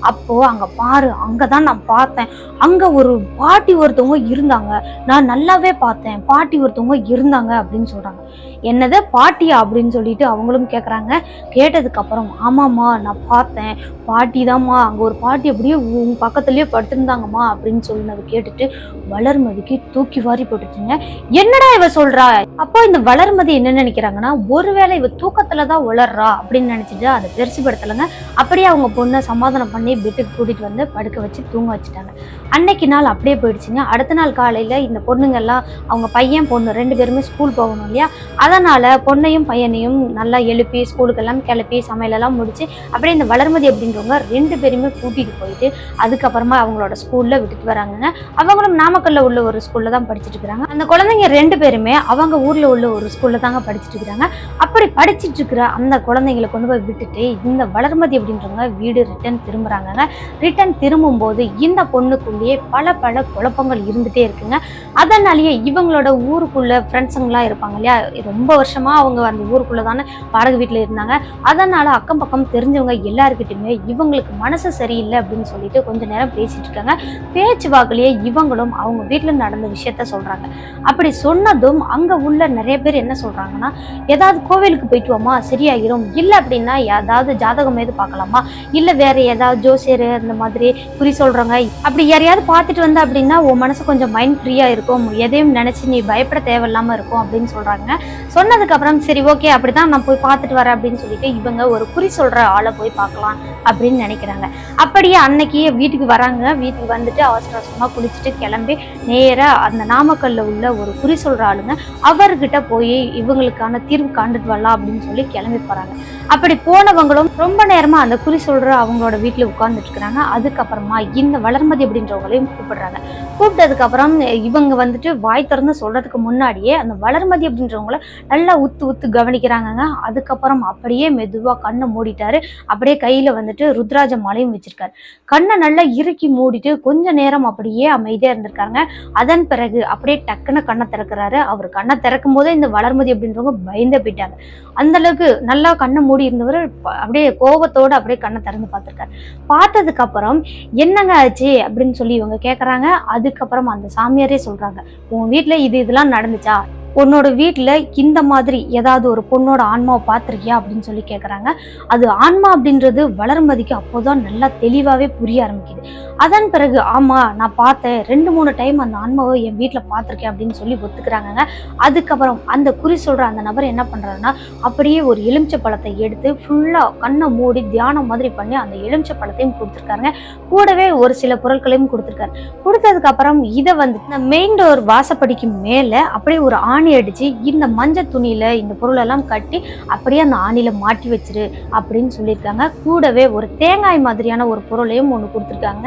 அப்போ அங்க பாரு அங்கதான் நான் பார்த்தேன். அங்க ஒரு பாட்டி ஒருத்தவங்க இருந்தாங்க. நான் நல்லாவே பார்த்தேன். பாட்டி ஒருத்தவங்க இருந்தாங்க அப்படின்னு சொல்றாங்க. என்னது பாட்டியா அப்படின்னு சொல்லிட்டு அவங்களும் கேட்குறாங்க கேட்டதுக்கு அப்புறம் ஆமாம்மா நான் பார்த்தேன். பாட்டி தாம்மா அங்க ஒரு பாட்டி அப்படியே உங்க பக்கத்துலயே படுத்திருந்தாங்கம்மா அப்படின்னு சொன்னதை கேட்டுட்டு வளர்மதிக்கு தூக்கி வாரி போட்டுச்சுங்க. என்னடா இவ சொல்றா? அப்போ இந்த வளர்மதி என்ன நினைக்கிறாங்கன்னா ஒருவேளை இவ தூக்கத்துல தான் உளர்றா அப்படின்னு நினைச்சிட்டு அதை பெருசுபடுத்தலைங்க அப்படியே அவங்க பொண்ணை சமாதானம் பண்ணி பெட்டுக்கு கூட்டிட்டு வந்து படுக்க வச்சு தூங்க வச்சுட்டாங்க. அன்னைக்கு நாள் அப்படியே போயிடுச்சுங்க. அடுத்த நாள் காலையில இந்த பொண்ணுங்க எல்லாம் அவங்க பையன் பொண்ணு ரெண்டு பேருமே ஸ்கூல் போகணும் இல்லையா? அதனால் பொண்ணையும் பையனையும் நல்லா எழுப்பி ஸ்கூலுக்கெல்லாம் கிளப்பி சமையலெல்லாம் முடித்து அப்படியே இந்த வளர்மதி அப்படின்றவங்க ரெண்டு பேருமே கூட்டிகிட்டு போயிட்டு அதுக்கப்புறமா அவங்களோட ஸ்கூலில் விட்டுட்டு வராங்கங்க. அவங்களும் நாமக்கல்ல உள்ள ஒரு ஸ்கூலில் தான் படிச்சுட்டு இருக்கிறாங்க. அந்த குழந்தைங்க ரெண்டு பேருமே அவங்க ஊரில் உள்ள ஒரு ஸ்கூலில் தாங்க படிச்சுட்டு இருக்கிறாங்க. அப்படி படிச்சுட்டு இருக்கிற அந்த குழந்தைங்களை கொண்டு போய் விட்டுட்டு இந்த வளர்மதி அப்படின்றவங்க வீடு ரிட்டர்ன் திரும்புகிறாங்க ரிட்டர்ன் திரும்பும்போது இந்த பொண்ணுக்குள்ளேயே பல பல குழப்பங்கள் இருந்துகிட்டே இருக்குங்க. அதனாலேயே இவங்களோட ஊருக்குள்ள ஃப்ரெண்ட்ஸுங்களாம் இருப்பாங்க இல்லையா? ரொம்ப ரொம்ப வருஷமாக அவங்க அந்த ஊருக்குள்ளே தானே வாடகை வீட்டில் இருந்தாங்க. அதனால் அக்கம் பக்கம் தெரிஞ்சவங்க எல்லாருக்கிட்டையுமே இவங்களுக்கு மனசு சரியில்லை அப்படின்னு சொல்லிட்டு கொஞ்ச நேரம் பேசிகிட்டு இருக்காங்க. பேச்சு வாக்குலயே இவங்களும் அவங்க வீட்டில் நடந்த விஷயத்த சொல்கிறாங்க அப்படி சொன்னதும் அங்கே உள்ள நிறைய பேர் என்ன சொல்கிறாங்கன்னா ஏதாவது கோவிலுக்கு போயிட்டு வாமா சரியாகிரும் இல்லை அப்படின்னா ஏதாவது ஜாதகம் எது பார்க்கலாமா? இல்லை வேற ஏதாவது ஜோசியர் அந்த மாதிரி குறி சொல்கிறவங்க அப்படி யாரையாவது பார்த்துட்டு வந்த அப்படின்னா உன் மனசு கொஞ்சம் மைண்ட் ஃப்ரீயாக இருக்கும். எதையும் நினச்சி நீ பயப்பட தேவையில்லாமல் இருக்கும் அப்படின்னு சொல்கிறாங்க சொன்னதுக்கு அப்புறம் சரி ஓகே அப்படிதான் நான் போய் பார்த்துட்டு வரேன் அப்படின்னு சொல்லிட்டு இவங்க ஒரு குறி சொல்ற ஆளை போய் பார்க்கலாம் அப்படின்னு நினைக்கிறாங்க. அப்படியே அன்னைக்கே வீட்டுக்கு வராங்க. வீட்டுக்கு வந்துட்டு அவசர அவசரமா குளிச்சுட்டு கிளம்பி நேராக அந்த நாமக்கல்ல உள்ள ஒரு குறி சொல்ற ஆளுங்க அவர்கிட்ட போய் இவங்களுக்கான தீர்வு காண்டுட்டு வரலாம் அப்படின்னு சொல்லி கிளம்பி போறாங்க. அப்படி போனவங்களும் ரொம்ப நேரமா அந்த குறி சொல்ற அவங்களோட வீட்டுல உட்கார்ந்துட்டு இருக்கிறாங்க. அதுக்கப்புறமா இந்த வளர்மதி அப்படின்றவங்களையும் கூப்பிடுறாங்க. கூப்பிட்டதுக்கு அப்புறம் இவங்க வந்துட்டு வாய் திறந்து சொல்றதுக்கு முன்னாடியே அந்த வளர்மதி அப்படின்றவங்கள நல்லா உத்து உத்து கவனிக்கிறாங்கங்க. அதுக்கப்புறம் அப்படியே மெதுவா கண்ணை மூடிட்டாரு. அப்படியே கையில வந்துட்டு ருத்ராஜ மாலையும் வச்சிருக்காரு. கண்ணை நல்லா இறுக்கி மூடிட்டு கொஞ்ச நேரம் அப்படியே அமைதியா இருந்திருக்காங்க அதன் பிறகு அப்படியே டக்குன்னு கண்ணை திறக்கிறாரு. அவர் கண்ணை திறக்கும் போதே இந்த வளர்மதி அப்படின்றவங்க பயந்தே போயிட்டாங்க. அந்த அளவுக்கு நல்லா கண்ணை மூடி இருந்தவர் அப்படியே கோபத்தோட அப்படியே கண்ணை திறந்து பார்த்துருக்காரு. பார்த்ததுக்கு அப்புறம் என்னங்க ஆச்சு? அப்படின்னு சொல்லி இவங்க கேட்குறாங்க அதுக்கப்புறம் அந்த சாமியாரே சொல்றாங்க உன் வீட்டில் இது இதெல்லாம் நடந்துச்சா? உன்னோட வீட்டில் இந்த மாதிரி ஏதாவது ஒரு பொண்ணோட ஆன்மாவை பார்த்துருக்கியா அப்படின்னு சொல்லி கேட்குறாங்க அது ஆன்மா அப்படின்றது வளர்மதிக்கு அப்போதான் நல்லா தெளிவாகவே புரிய ஆரம்பிக்குது. அதன் பிறகு ஆமாம் நான் பார்த்தேன் ரெண்டு மூணு டைம் அந்த ஆன்மாவை என் வீட்டில் பார்த்துருக்கேன் அப்படின்னு சொல்லி ஒத்துக்கிறாங்க அதுக்கப்புறம் அந்த குறி சொல்கிற அந்த நபர் என்ன பண்ணுறாருன்னா அப்படியே ஒரு எலுமிச்சை பழத்தை எடுத்து ஃபுல்லாக கண்ணை மூடி தியானம் மாதிரி பண்ணி அந்த எலுமிச்சை பழத்தையும் கொடுத்துருக்காருங்க. கூடவே ஒரு சில பொருட்களையும் கொடுத்துருக்காரு. கொடுத்ததுக்கப்புறம் இதை வந்து இந்த மெயின் டோர் வாசப்படிக்கு மேலே அப்படியே ஒரு ஆணி அடிச்சு இந்த மஞ்சள் துணியில் இந்த பொருளெல்லாம் கட்டி அப்படியே அந்த ஆணியில் மாட்டி வச்சிரு அப்படின்னு சொல்லியிருக்காங்க. கூடவே ஒரு தேங்காய் மாதிரியான ஒரு பொருளையும் ஒன்று கொடுத்துருக்காங்க.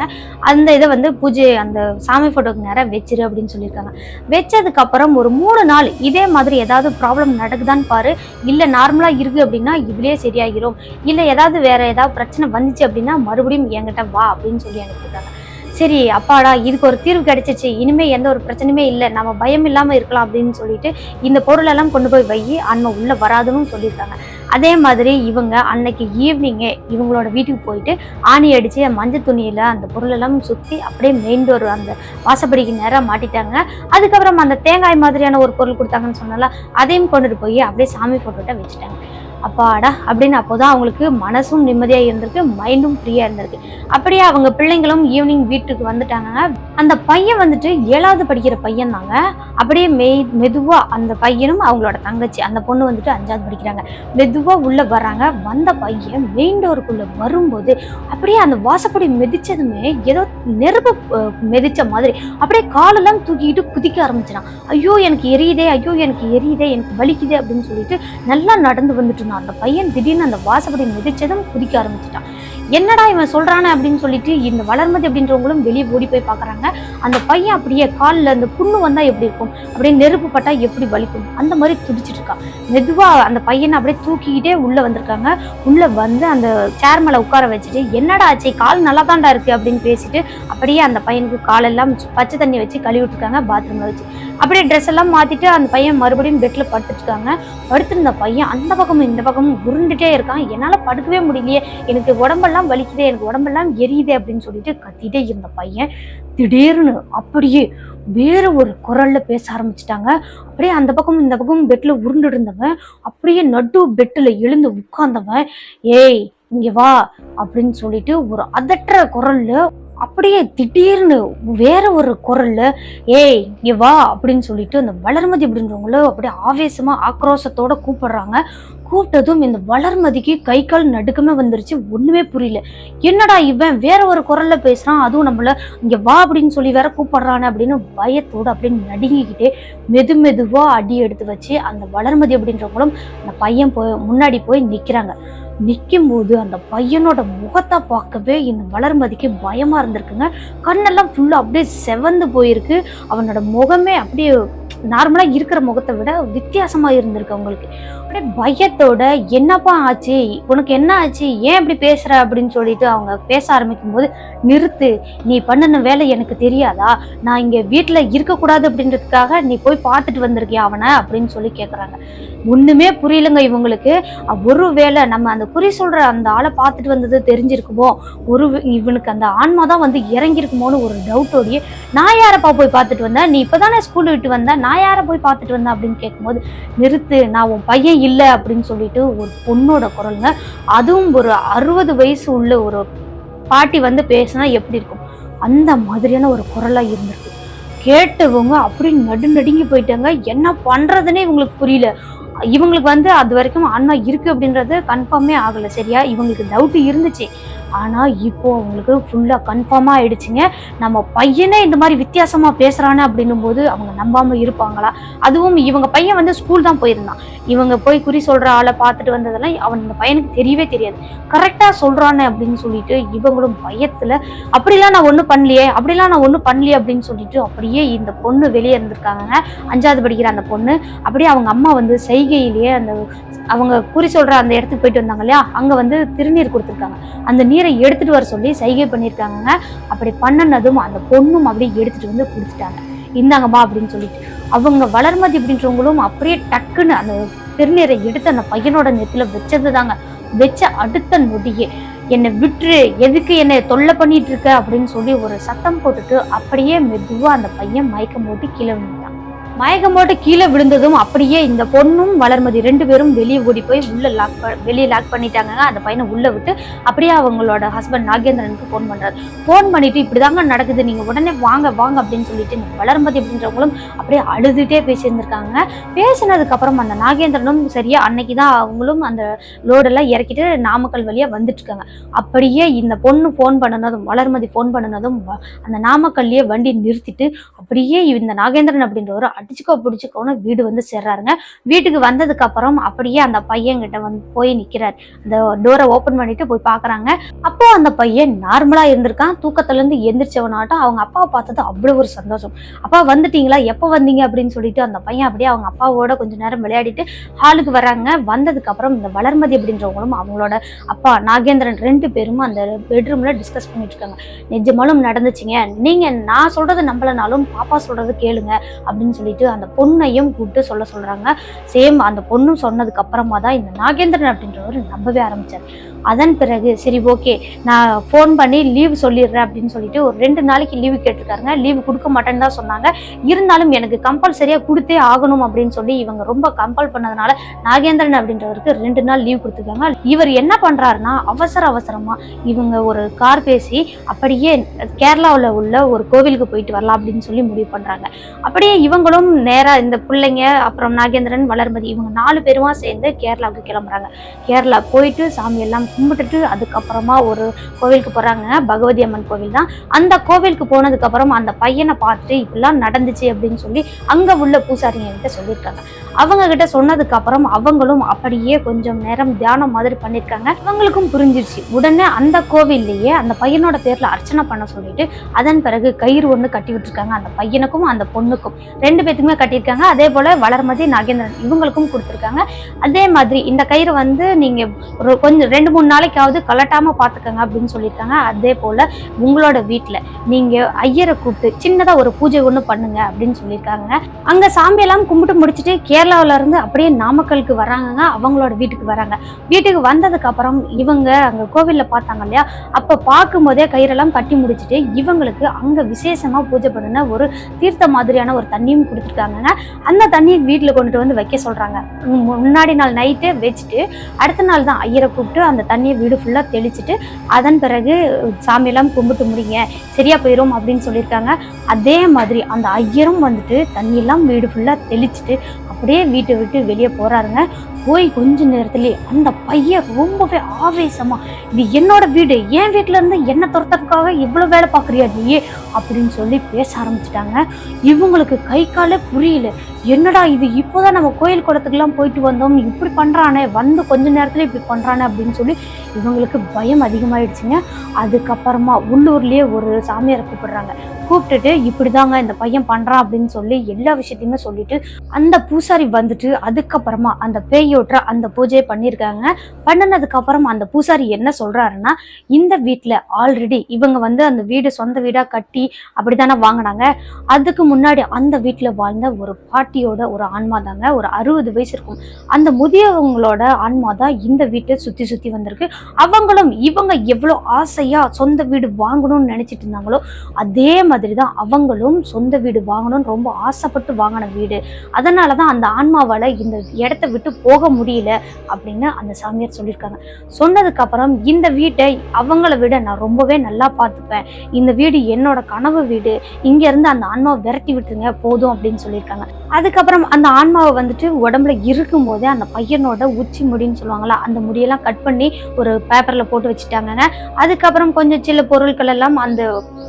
அந்த இதை வந்து பூஜை அந்த சாமி ஃபோட்டோக்கு நேரம் வச்சிரு அப்படின்னு சொல்லியிருக்காங்க. வச்சதுக்கப்புறம் ஒரு மூணு நாள் இதே மாதிரி ஏதாவது ப்ராப்ளம் நடக்குதான்னு பாரு. இல்லை நார்மலாக இருக்குது அப்படின்னா இதுலேயே சரியாகிரும் இல்லை ஏதாவது வேறு ஏதாவது பிரச்சனை வந்துச்சு அப்படின்னா மறுபடியும் என்கிட்ட வா அப்படின்னு சொல்லி அனுப்பியிருக்காங்க. சரி அப்பாடா இதுக்கு ஒரு தீர்வு கிடைச்சிச்சு. இனிமே எந்த ஒரு பிரச்சனையுமே இல்லை. நம்ம பயம் இல்லாம இருக்கலாம் அப்படின்னு சொல்லிட்டு இந்த பொருள் எல்லாம் கொண்டு போய் வை. அன்மை உள்ள வராதுன்னு சொல்லியிருக்காங்க. அதே மாதிரி இவங்க அன்னைக்கு ஈவினிங்கே இவங்களோட வீட்டுக்கு போயிட்டு ஆணி அடிச்சு மஞ்சள் துணியில அந்த பொருள் எல்லாம் சுத்தி அப்படியே மெயின் டோர் அந்த வாசப்படிக்கு நேராக மாட்டிட்டாங்க. அதுக்கப்புறம் அந்த தேங்காய் மாதிரியான ஒரு பொருள் கொடுத்தாங்கன்னு சொன்னால அதையும் கொண்டுட்டு போய் அப்படியே சாமி போட்டோட்ட வச்சுட்டாங்க. அப்பாடா அப்படின்னு அப்போதான் அவங்களுக்கு மனசும் நிம்மதியாக இருந்திருக்கு மைண்டும் ஃப்ரீயாக இருந்திருக்கு. அப்படியே அவங்க பிள்ளைங்களும் ஈவினிங் வீட்டுக்கு வந்துட்டாங்க அந்த பையன் வந்துட்டு ஏழாவது படிக்கிற பையன் தாங்க. அப்படியே மெய் மெதுவாக அந்த பையனும் அவங்களோட தங்கச்சி அந்த பொண்ணு வந்துட்டு அஞ்சாவது படிக்கிறாங்க. மெதுவாக உள்ளே வர்றாங்க. வந்த பையன் மெயின் டோருக்குள்ளே வரும்போது அப்படியே அந்த வாசப்படி மிதிச்சதுமே ஏதோ நெருப்பு அஹ், மிதிச்ச மாதிரி அப்படியே காலெல்லாம் தூக்கிட்டு குதிக்க ஆரம்பிச்சிடான் ஐயோ எனக்கு எரியுதே ஐயோ எனக்கு எரியுதே எனக்கு வலிக்குதே அப்படின்னு சொல்லிட்டு நல்லா நடந்து வந்துட்டு அந்த பையன் திடீர்னு அந்த வாசப்படி மிதிச்சதும் குதிக்க ஆரம்பிச்சிட்டான். என்னடா இவன் சொல்றானே அப்படின்னு சொல்லிட்டு இந்த வளர்மதி அப்படின்றவங்களும் வெளியே ஓடி போய் பார்க்குறாங்க. அந்த பையன் அப்படியே காலில் அந்த புண்ணு வந்தா எப்படி இருக்கும்? அப்படியே நெருப்பு பட்டா எப்படி வலிக்கும்? அந்த மாதிரி துடிச்சிட்டு இருக்கான் மெதுவா அந்த பையனை அப்படியே தூக்கிக்கிட்டே உள்ள வந்திருக்காங்க. உள்ள வந்து அந்த சேர் மேல உட்கார வச்சுட்டு என்னடா ஆச்சு? கால் நல்லா தாண்டா இருக்கு? அப்படின்னு பேசிட்டு அப்படியே அந்த பையனுக்கு காலெல்லாம் பச்சை தண்ணி வச்சு கழுவி விட்டுருக்காங்க பாத்ரூம்ல வச்சு. அப்படியே ட்ரெஸ் எல்லாம் மாற்றிட்டு அந்த பையன் மறுபடியும் பெட்டில் படுத்துட்டுருக்காங்க. படுத்திருந்த பையன் அந்த பக்கமும் இந்த பக்கமும் உருண்டுட்டே இருக்கான். என்னால் படுக்கவே முடியலையே. எனக்கு உடம்பெல்லாம் வலிக்குதே எனக்கு உடம்பெல்லாம் எரியுதே அப்படின்னு சொல்லிட்டு கத்திட்டே இருந்த பையன் திடீர்னு அப்படியே வேறு ஒரு குரலில் பேச ஆரம்பிச்சிட்டாங்க. அப்படியே அந்த பக்கமும் இந்த பக்கமும் பெட்டில் உருண்டு இருந்தவன் அப்படியே நடு பெட்டில் எழுந்து உட்கார்ந்தவன் ஏய் இங்கே வா அப்படின்னு சொல்லிட்டு ஒரு அதற்ற குரலில் அப்படியே திடீர்னு வேற ஒரு குரல்ல ஏய் இங்கே வா அப்படின்னு சொல்லிட்டு அந்த வளர்மதி அப்படின்றவங்கள அப்படியே ஆவேசமா ஆக்ரோஷத்தோட கூப்பிடுறாங்க. கூப்பிட்டதும் இந்த வளர்மதிக்கு கை கால் நடுக்கமே வந்துருச்சு. ஒண்ணுமே புரியல. என்னடா இவன்? வேற ஒரு குரல்ல பேசுறான். அதுவும் நம்மள இங்க வா அப்படின்னு சொல்லி வேற கூப்பிடுறானே அப்படின்னு பயத்தோடு அப்படின்னு நடுங்கிக்கிட்டே மெது மெதுவா அடி எடுத்து வச்சு அந்த வளர்மதி அப்படின்றவங்களும் அந்த பையன் போய் முன்னாடி போய் நிக்கிறாங்க. நிற்கும் போது அந்த பையனோட முகத்தை பார்க்கவே இந்த வளர்மதிக்கு பயமாக இருந்திருக்குங்க. கண்ணெல்லாம் ஃபுல்லாக அப்படியே செவந்து போயிருக்கு. அவனோட முகமே அப்படியே நார்மலாக இருக்கிற முகத்தை விட வித்தியாசமாக இருந்திருக்கு அவங்களுக்கு. அப்படியே பயத்தோட என்னப்பா ஆச்சு? உனக்கு என்ன ஆச்சு? ஏன் இப்படி பேசுற? அப்படின்னு சொல்லிட்டு அவங்க பேச ஆரம்பிக்கும் போது நிறுத்து. நீ பண்ணின வேலை எனக்கு தெரியாதா? நான் இங்கே வீட்டில் இருக்கக்கூடாது அப்படின்றதுக்காக நீ போய் பார்த்துட்டு வந்திருக்கியா அவனை? அப்படின்னு சொல்லி கேட்குறாங்க ஒன்றுமே புரியலங்க இவங்களுக்கு. ஒரு வேளை நம்ம அந்த குறி சொல்ற அந்த ஆளை பார்த்துட்டு வந்தது தெரிஞ்சிருக்குமோ? ஒரு இவனுக்கு அந்த ஆன்மா தான் வந்து இறங்கியிருக்குமோன்னு ஒரு டவுட்டோடயே நான் யாரப்பா போய் பார்த்துட்டு வந்தேன்? நீ இப்பதானே ஸ்கூல் விட்டு வந்தேன் நான் யாரை போய் பார்த்துட்டு வந்தேன் அப்படின்னு கேட்கும்போது நிறுத்து நான் உன் பையன் இல்லை அப்படின்னு சொல்லிட்டு ஒரு பொண்ணோட குரலுங்க. அதுவும் ஒரு அறுபது வயசு உள்ள ஒரு பாட்டி வந்து பேசினா எப்படி இருக்கும்? அந்த மாதிரியான ஒரு குரலா இருந்திருக்கு. கேட்டவங்க அப்படி நடு நடுங்கி போயிட்டாங்க. என்ன பண்றதுன்னே இவங்களுக்கு புரியல. இவங்களுக்கு வந்து அது வரைக்கும் அண்ணா இருக்கு அப்படின்றது கன்ஃபார்மே ஆகலை சரியா? இவங்களுக்கு டவுட் இருந்துச்சு. ஆனால் இப்போது அவங்களுக்கு ஃபுல்லாக கன்ஃபார்மாக ஆயிடுச்சுங்க. நம்ம பையனே இந்த மாதிரி வித்தியாசமாக பேசுகிறானே அப்படின்னும் போது அவங்க நம்பாமல் இருப்பாங்களா? அதுவும் இவங்க பையன் வந்து ஸ்கூல் தான் போயிருந்தான். இவங்க போய் குறி சொல்கிற ஆளை பார்த்துட்டு வந்ததெல்லாம் அவன் இந்த பையனுக்கு தெரியவே தெரியாது. கரெக்டாக சொல்கிறானே அப்படின்னு சொல்லிட்டு இவங்களும் பயத்தில் அப்படிலாம் நான் ஒன்றும் பண்ணலையே அப்படிலாம் நான் ஒன்றும் பண்ணலையே அப்படின்னு சொல்லிட்டு அப்படியே இந்த பொண்ணு வெளியே இருந்திருக்காங்க அஞ்சாவது படிக்கிற அந்த பொண்ணு அப்படியே அவங்க அம்மா வந்து செய்கையிலேயே அந்த அவங்க குறி சொல்கிற அந்த இடத்துக்கு போயிட்டு வந்தாங்க இல்லையா? அங்கே வந்து திருநீர் கொடுத்துருக்காங்க. அந்த நீர் எடுத்துட்டு வர சொல்லி சைகை பண்ணியிருக்காங்க அப்படி பண்ணினதும் அந்த பொண்ணும் அப்படியே எடுத்துட்டு வந்து கொடுத்துட்டாங்க. இந்தாங்கம்மா அப்படின்னு சொல்லிட்டு. அவங்க வளர்மதி அப்படின்றவங்களும் அப்படியே டக்குன்னு அந்த திருநீரை எடுத்து அந்த பையனோட நெத்தில வச்சது தாங்க வச்ச அடுத்த நொடியே. என்னை விட்டுரு எதுக்கு என்னை தொல்லை பண்ணிட்டு இருக்க அப்படின்னு சொல்லி ஒரு சத்தம் போட்டுட்டு அப்படியே மெதுவா அந்த பையன் மயக்கம் போட்டு கீழே விழுந்தான். மயக்கம் போட்டு கீழே விழுந்ததும் அப்படியே இந்த பொண்ணும் வளர்மதி ரெண்டு பேரும் வெளியே ஓடி போய் உள்ள லாக் வெளியே லாக் பண்ணிட்டாங்க அந்த பையனை உள்ள விட்டு அப்படியே அவங்களோட ஹஸ்பண்ட் நாகேந்திரனுக்கு ஃபோன் பண்றாரு. ஃபோன் பண்ணிட்டு இப்படிதாங்க நடக்குது. நீங்க உடனே வாங்க வாங்க அப்படின்னு சொல்லிட்டு இந்த வளர்மதி அப்படின்றவங்களும் அப்படியே அழுதுகிட்டே பேசியிருந்திருக்காங்க. பேசினதுக்கு அப்புறம் அந்த நாகேந்திரனும் சரியா அன்னைக்கு தான் அவங்களும் அந்த லோடெல்லாம் இறக்கிட்டு நாமக்கல் வழியா வந்துட்டு இருக்காங்க. அப்படியே இந்த பொண்ணு ஃபோன் பண்ணினதும் வளர்மதி ஃபோன் பண்ணினதும் வ- அந்த நாமக்கல்லையே வண்டி நிறுத்திட்டு அப்படியே இந்த நாகேந்திரன் அப்படின்றவர் அடிச்சுக்கோ பிடிச்சிக்கோன்னு வீடு வந்து சேர்றாருங்க. வீட்டுக்கு வந்ததுக்கு அப்புறம் அப்படியே அந்த பையன்கிட்ட வந்து போய் நிக்கிறார். அந்த டோரை ஓபன் பண்ணிட்டு போய் பாக்குறாங்க அப்போ அந்த பையன் நார்மலா இருந்திருக்கான். தூக்கத்துல இருந்து எந்திரிச்சவனாட்டம். அவங்க அப்பாவை பார்த்தது அவ்வளவு ஒரு சந்தோஷம். அப்பா வந்துட்டீங்களா? எப்போ வந்தீங்க? அப்படின்னு சொல்லிட்டு அந்த பையன் அப்படியே அவங்க அப்பாவோட கொஞ்ச நேரம் விளையாடிட்டு ஹாலுக்கு வராங்க வந்ததுக்கு அப்புறம் இந்த வளர்மதி அப்படின்றவங்களும் அவங்களோட அப்பா நாகேந்திரன் ரெண்டு பேரும் அந்த பெட்ரூம்ல டிஸ்கஸ் பண்ணிட்டு இருக்காங்க நிஜமாலும் நடந்துச்சுங்க. நீங்க நான் சொல்றது நம்பலனாலும் பாப்பா சொல்றது கேளுங்க. அப்படின்னு சொல்லி சொல்லிட்டு அந்த பொண்ணையும் கூப்பிட்டு சொல்ல சொல்றாங்க. சேம் அந்த பொண்ணும் சொன்னதுக்கு அப்புறமா தான் இந்த நாகேந்திரன் அப்படின்றவர் நம்பவே ஆரம்பிச்சார். அதன் பிறகு சரி ஓகே நான் ஃபோன் பண்ணி லீவ் சொல்லிடுறேன் அப்படின்னு சொல்லிட்டு ஒரு ரெண்டு நாளைக்கு லீவு கேட்டிருக்காருங்க. லீவு கொடுக்க மாட்டேன்னு தான் சொன்னாங்க. இருந்தாலும் எனக்கு கம்பல்சரியாக கொடுத்தே ஆகணும் அப்படின்னு சொல்லி இவங்க ரொம்ப கம்பல் பண்ணதுனால நாகேந்திரன் அப்படின்றவருக்கு ரெண்டு நாள் லீவ் கொடுத்துருக்காங்க. இவர் என்ன பண்ணுறாருன்னா அவசர அவசரமாக இவங்க ஒரு கார் பேசி அப்படியே கேரளாவில் உள்ள ஒரு கோவிலுக்கு போயிட்டு வரலாம் அப்படின்னு சொல்லி முடிவு பண்ணுறாங்க அப்படியே இவங்களும் நேராக இந்த பிள்ளைங்க அப்புறம் நாகேந்திரன் வளர்மதி இவங்க நாலு பேருமா சேர்ந்து கேரளாவுக்கு கிளம்புறாங்க. கேரளா போயிட்டு சாமி எல்லாம் கும்பிட்டுட்டு அதுக்கப்புறமா ஒரு கோவிலுக்கு போறாங்க. பகவதி அம்மன் கோவில் தான். அந்த கோவிலுக்கு போனதுக்கு அப்புறம் அந்த பையனை பார்த்துட்டு இப்படிலாம் நடந்துச்சு அப்படின்னு சொல்லி அங்க உள்ள பூசாரிங்க கிட்ட சொல்லியிருக்காங்க. அவங்க கிட்ட சொன்னதுக்கு அப்புறம் அவங்களும் அப்படியே கொஞ்சம் நேரம் தியானம் மாதிரி பண்ணியிருக்காங்க. அவங்களுக்கும் புரிஞ்சிருச்சு. உடனே அந்த கோவில்லையே அந்த பையனோட பேர்ல அர்ச்சனை பண்ண சொல்லிட்டு அதன் பிறகு கயிறு ஒன்று கட்டி விட்டுருக்காங்க. அந்த பையனுக்கும் அந்த பொண்ணுக்கும். ரெண்டு பேத்துக்குமே கட்டியிருக்காங்க. அதே போல வளர்மதி நாகேந்திரன் இவங்களுக்கும் கொடுத்துருக்காங்க. அதே மாதிரி இந்த கயிறு வந்து நீங்க ஒரு கொஞ்சம் ரெண்டு மூணு நாளைக்காவது கலட்டாம பாத்துக்கங்க அப்படின்னு சொல்லியிருக்காங்க. அதே போல உங்களோட வீட்டுல நீங்க ஐயரை கூப்பிட்டு சின்னதா ஒரு பூஜை ஒன்று பண்ணுங்க அப்படின்னு சொல்லியிருக்காங்க. அங்க சாமியெல்லாம் கும்பிட்டு முடிச்சுட்டு கே இருந்து அப்படியே நாமக்கலுக்கு வராங்கங்க அவங்களோட வீட்டுக்கு வராங்க. வீட்டுக்கு வந்ததுக்கப்புறம் இவங்க அங்கே கோவில்ல பார்த்தாங்க இல்லையா? அப்போ பார்க்கும்போதே கயிறெல்லாம் கட்டி முடிச்சுட்டு இவங்களுக்கு அங்கே விசேஷமாக பூஜை பண்ணின ஒரு தீர்த்த மாதிரியான ஒரு தண்ணியும் கொடுத்துருக்காங்கங்க. அந்த தண்ணியை வீட்டில் கொண்டுட்டு வந்து வைக்க சொல்கிறாங்க முன்னாடி நாள் நைட்டே வச்சுட்டு அடுத்த நாள் தான் ஐயரை கூப்பிட்டு அந்த தண்ணியை வீடு ஃபுல்லாக தெளிச்சுட்டு அதன் பிறகு சாமியெல்லாம் கும்பிட்டு முடிங்க சரியா போயிடும் அப்படின்னு சொல்லியிருக்காங்க. அதே மாதிரி அந்த ஐயரும் வந்துட்டு தண்ணியெல்லாம் வீடு ஃபுல்லாக தெளிச்சுட்டு அப்படியே வீட்டை விட்டு வெளியே போறாருங்க. போய் கொஞ்ச நேரத்துலேயே அந்த பையன் ரொம்பவே ஆவேசமா இது என்னோட வீடு என் வீட்டுல இருந்து என்ன துரத்துறதுக்காக இவ்வளவு வேலை பார்க்குறியா நீ? அப்படின்னு சொல்லி பேச ஆரம்பிச்சிட்டாங்க. இவங்களுக்கு கை காலே புரியல. என்னடா இது இப்போதான் நம்ம கோயில் குளத்துக்குலாம் போயிட்டு வந்தோம். இப்படி பண்றானே வந்து கொஞ்ச நேரத்துல இப்படி பண்றானே அப்படின்னு சொல்லி இவங்களுக்கு பயம் அதிகமாயிடுச்சுங்க. அதுக்கப்புறமா உள்ளூர்லயே ஒரு சாமியாரை கூப்பிடுறாங்க. கூப்பிட்டுட்டு இப்படிதாங்க இந்த பையன் பண்றான் அப்படின்னு சொல்லி எல்லா விஷயத்தையுமே சொல்லிட்டு அந்த பூசாரி வந்துட்டு அதுக்கப்புறமா அந்த பேயோட்டுற அந்த பூஜையை பண்ணியிருக்காங்க. பண்ணினதுக்கு அப்புறம் அந்த பூசாரி என்ன சொல்றாருன்னா இந்த வீட்டில் ஆல்ரெடி இவங்க வந்து அந்த வீடு சொந்த வீடா கட்டி அப்படித்தானே வாங்கினாங்க. அதுக்கு முன்னாடி அந்த வீட்டில் வாழ்ந்த ஒரு பாட்டியோட ஒரு ஆன்மா தாங்க ஒரு அறுபது வயசு இருக்கும். அந்த முதியவங்களோட ஆன்மா தான் இந்த வீட்டை சுத்தி சுத்தி வந்திருக்கு. அவங்களும் இவங்க எவ்வளோ ஆசையா சொந்த வீடு வாங்கணும்னு நினைச்சிட்டு இருந்தாங்களோ அதே மாதிரி தான் அவங்களும் சொந்த வீடு வாங்கணும்னு ரொம்ப ஆசைப்பட்டு வாங்கின வீடு. அதனால தான் அந்த ஆன்மாவால் இந்த இடத்த விட்டு போக முடியல அப்படின்னு அந்த சாமியார் சொல்லியிருக்காங்க. சொன்னதுக்கு அப்புறம் இந்த வீட்டை அவங்கள விட நான் ரொம்பவே நல்லா பார்த்துப்பேன். இந்த வீடு என்னோட கனவு வீடு. இங்கேருந்து அந்த ஆன்மாவை விரட்டி விட்டுருங்க போதும் அப்படின்னு சொல்லியிருக்காங்க. அதுக்கப்புறம் அந்த ஆன்மாவை வந்துட்டு உடம்புல இருக்கும் போதே அந்த பையனோட உச்சி முடின்னு சொல்லுவாங்களா அந்த முடியெல்லாம் கட் பண்ணி ஒரு பேப்பரில் போட்டு வச்சுட்டாங்கங்க. அதுக்கப்புறம் கொஞ்சம் சில பொருட்கள் எல்லாம் அந்த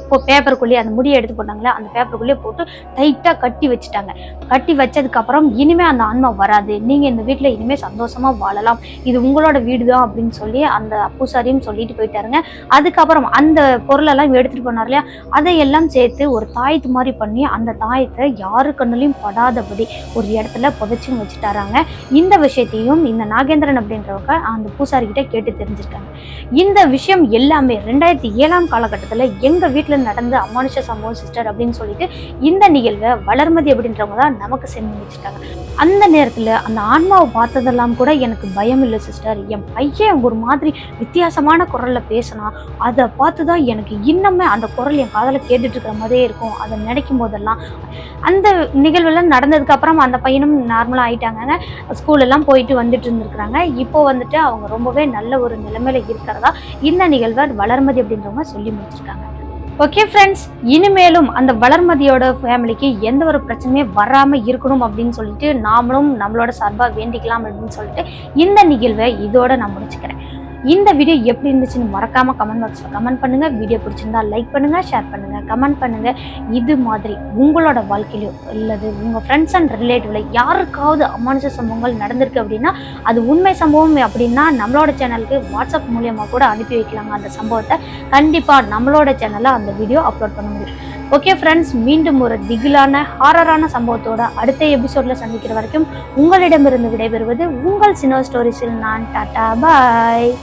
இப்போ பேப்பருக்குள்ளேயே அந்த முடியை எடுத்து போட்டாங்களே அந்த பேப்பருக்குள்ளேயே போட்டு டைட்டாக கட்டி வச்சுட்டாங்க. கட்டி வச்சதுக்கப்புறம் இனிமே அந்த ஆன்மா வராது. நீங்கள் இந்த வீட்டில் இனிமேல் சந்தோஷமாக வாழலாம். இது உங்களோட வீடு தான் அப்படின்னு சொல்லி அந்த பூசாரியும் சொல்லிட்டு போயிட்டாருங்க. அதுக்கப்புறம் அந்த பொருளெல்லாம் எடுத்துகிட்டு போனார் இல்லையா? அதையெல்லாம் சேர்த்து ஒரு தாயத்து மாதிரி பண்ணி அந்த தாயத்தை யாரு கண்ணுலையும் படாதபடி ஒரு இடத்துல புதைச்சும் வச்சுட்டாராங்க. இந்த விஷயத்தையும் இந்த நாகேந்திரன் அப்படின்றவங்க அந்த பூசாரிக்கிட்ட கேட்டு தெரிஞ்சிருக்காங்க. இந்த விஷயம் எல்லாமே ரெண்டாயிரத்தி ஏழாம் காலகட்டத்தில் எங்கள் வீட்டில் நடந்த அமானுஷ சம்பவம் சிஸ்டர் அப்படின்னு சொல்லிட்டு இந்த நிகழ்வை வளர்மதி அப்படின்றவங்க தான் நமக்கு செஞ்சு வச்சுட்டாங்க அந்த நேரத்தில் அந்த ஆன்மாவை பார்த்ததெல்லாம் கூட எனக்கு பயம் இல்லை சிஸ்டர் என் பையன் ஒரு மாதிரி வித்தியாசமான குரலில் பேசினா அதை பார்த்து தான் எனக்கு இன்னுமே அந்த குரல் என் காதில் கேட்டுட்டு இருக்கிற மாதிரியே இருக்கும். அதை நினைக்கும் போதெல்லாம். அந்த நிகழ்வெல்லாம் நடந்ததுக்கு அப்புறம் அந்த பையனும் நார்மலாக ஆயிட்டாங்க ஸ்கூலெல்லாம் போயிட்டு வந்துட்டு இருந்திருக்கிறாங்க. இப்போ வந்துட்டு அவங்க ரொம்பவே நல்ல ஒரு நிலைமையில இருக்கிறதா இந்த நிகழ்வை வளர்மதி அப்படின்றவங்க சொல்லி முடிச்சிருக்காங்க. ஓகே ஃப்ரெண்ட்ஸ் இனிமேலும் அந்த வளர்மதியோட ஃபேமிலிக்கு எந்த ஒரு பிரச்சனையும் வராமல் இருக்கணும் அப்படின்னு சொல்லிட்டு நாமளும் நம்மளோட சார்பாக வேண்டிக்கலாம் அப்படின்னு சொல்லிட்டு இந்த நிகழ்வை இதோட நான் முடிச்சுக்கிறேன். இந்த வீடியோ எப்படி இருந்துச்சுன்னு மறக்காம கமெண்ட் பாக்ஸில் கமெண்ட் பண்ணுங்க. வீடியோ பிடிச்சிருந்தா லைக் பண்ணுங்க ஷேர் பண்ணுங்க கமெண்ட் பண்ணுங்க. இது மாதிரி உங்களோட வாழ்க்கையிலோ இல்லது உங்க ஃப்ரெண்ட்ஸ் அண்ட் ரிலேட்டிவ்ல யாருக்காவது அமானுஷ சம்பவங்கள் நடந்திருக்கு அப்படின்னா அது உண்மை சம்பவம் அப்படின்னா நம்மளோட சேனலுக்கு வாட்ஸ்அப் மூலியமா கூட அனுப்பி வைக்கலாங்க அந்த சம்பவத்தை. கண்டிப்பா நம்மளோட சேனல்ல அந்த வீடியோ அப்லோட் பண்ண முடியும். ஓகே ஃப்ரெண்ட்ஸ் மீண்டும் ஒரு திகிலான ஹாரரான சம்பவத்தோட அடுத்த எபிசோட்ல சந்திக்கிற வரைக்கும் உங்களிடமிருந்து விடைபெறுவது உங்கள் சினோ ஸ்டோரிஸில் நான். Tata bye.